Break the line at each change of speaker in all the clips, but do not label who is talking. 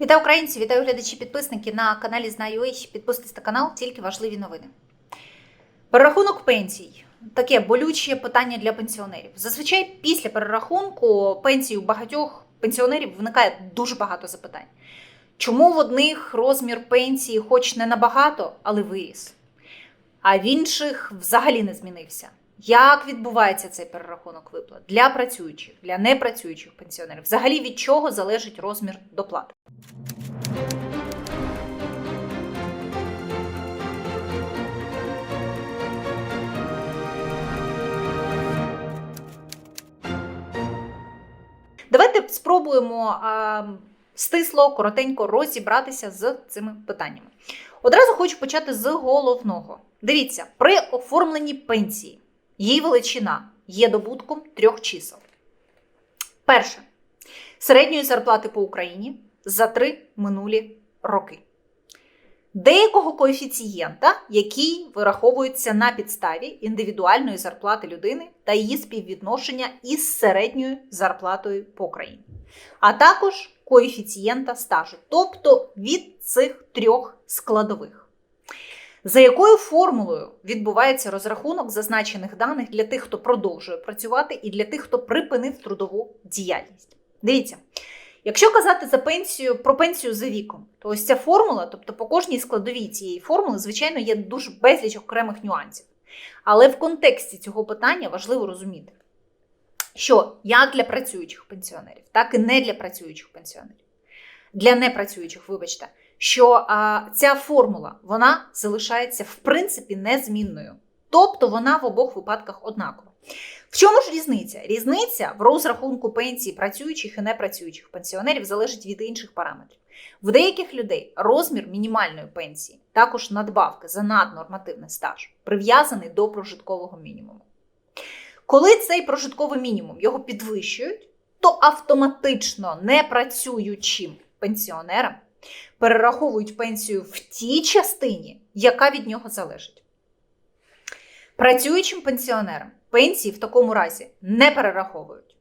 Вітаю українці, вітаю глядачі, підписники на каналі Знаю.ua. Підписуйтесь на канал, тільки важливі новини. Перерахунок пенсій таке болюче питання для пенсіонерів. Зазвичай після перерахунку пенсії у багатьох пенсіонерів виникає дуже багато запитань. Чому в одних розмір пенсії, хоч не набагато, але виріс, а в інших взагалі не змінився? Як відбувається цей перерахунок виплат для працюючих, для непрацюючих пенсіонерів? Взагалі від чого залежить розмір доплат? Давайте спробуємо а, стисло, коротенько розібратися з цими питаннями. Одразу хочу почати з головного. Дивіться, при оформленні пенсії її величина є добутком трьох чисел. Перше середньої зарплати по Україні за три минулі роки. Деякого коефіцієнта, який вираховується на підставі індивідуальної зарплати людини та її співвідношення із середньою зарплатою по країні, а також коефіцієнта стажу, тобто від цих трьох складових. За якою формулою відбувається розрахунок зазначених даних для тих, хто продовжує працювати, і для тих, хто припинив трудову діяльність? Дивіться, якщо казати за пенсію про пенсію за віком, то ось ця формула, тобто по кожній складовій цієї формули, звичайно, є дуже безліч окремих нюансів. Але в контексті цього питання важливо розуміти, що як для працюючих пенсіонерів, так і не для працюючих пенсіонерів, для непрацюючих, вибачте, що а, ця формула вона залишається в принципі незмінною. Тобто вона в обох випадках однакова. В чому ж різниця? Різниця в розрахунку пенсії працюючих і непрацюючих пенсіонерів залежить від інших параметрів. В деяких людей розмір мінімальної пенсії, також надбавки за наднормативний стаж, прив'язаний до прожиткового мінімуму. Коли цей прожитковий мінімум його підвищують, то автоматично непрацюючим пенсіонерам перераховують пенсію в тій частині, яка від нього залежить. Працюючим пенсіонерам пенсії в такому разі не перераховують.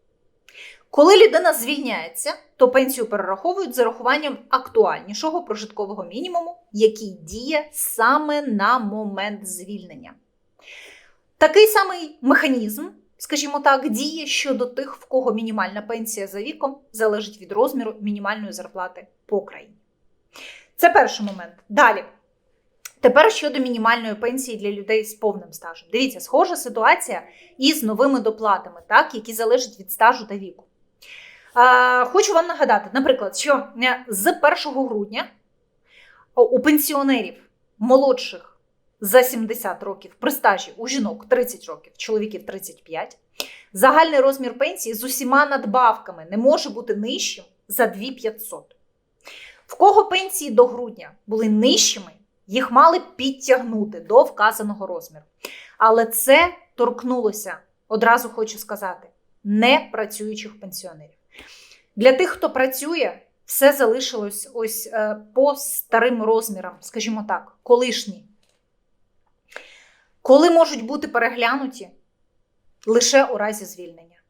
Коли людина звільняється, то пенсію перераховують з зарахуванням актуальнішого прожиткового мінімуму, який діє саме на момент звільнення. Такий самий механізм, скажімо так, діє щодо тих, в кого мінімальна пенсія за віком залежить від розміру мінімальної зарплати по країні. Це перший момент. Далі. Тепер щодо мінімальної пенсії для людей з повним стажем. Дивіться, схожа ситуація із новими доплатами, так, які залежать від стажу та віку. Е, хочу вам нагадати, наприклад, що е, з 1 грудня у пенсіонерів молодших за 70 років при стажі у жінок 30 років, чоловіків 35, загальний розмір пенсії з усіма надбавками не може бути нижчим за 2500. В кого пенсії до грудня були нижчими, їх мали підтягнути до вказаного розміру. Але це торкнулося, одразу хочу сказати, непрацюючих пенсіонерів. Для тих, хто працює, все залишилось ось е, по старим розмірам, скажімо так, колишні. Коли можуть бути переглянуті лише у разі звільнення.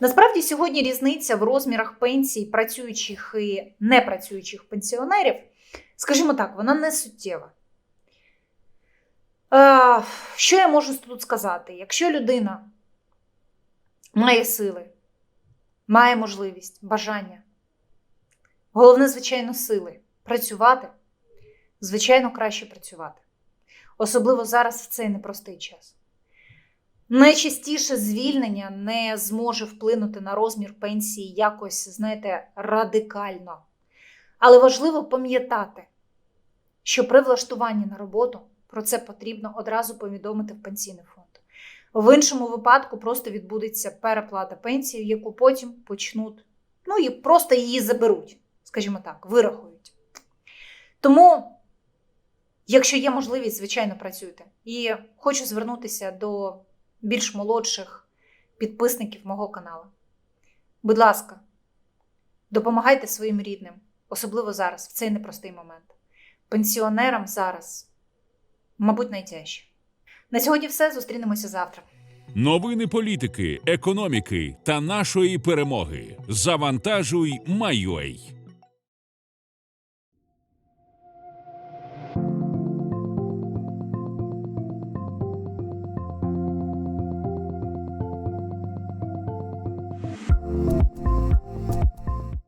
Насправді сьогодні різниця в розмірах пенсій працюючих і непрацюючих пенсіонерів, скажімо так, вона не суттєва. Е, Що я можу тут сказати? Якщо людина має сили, має можливість, бажання, головне, звичайно, сили працювати, звичайно, краще працювати. Особливо зараз в цей непростий час. Найчастіше звільнення не зможе вплинути на розмір пенсії якось, знаєте, радикально. Але важливо пам'ятати, що при влаштуванні на роботу про це потрібно одразу повідомити в пенсійний фонд. В іншому випадку просто відбудеться переплата пенсії, яку потім почнуть, ну і просто її заберуть, скажімо так, вирахують. Тому, якщо є можливість, звичайно, працюйте. І хочу звернутися до більш молодших підписників мого каналу. Будь ласка, допомагайте своїм рідним, особливо зараз, в цей непростий момент. Пенсіонерам зараз, мабуть, найтяжче. На сьогодні все. Зустрінемося завтра.
Новини політики, економіки та нашої перемоги. Завантажуй, Майой.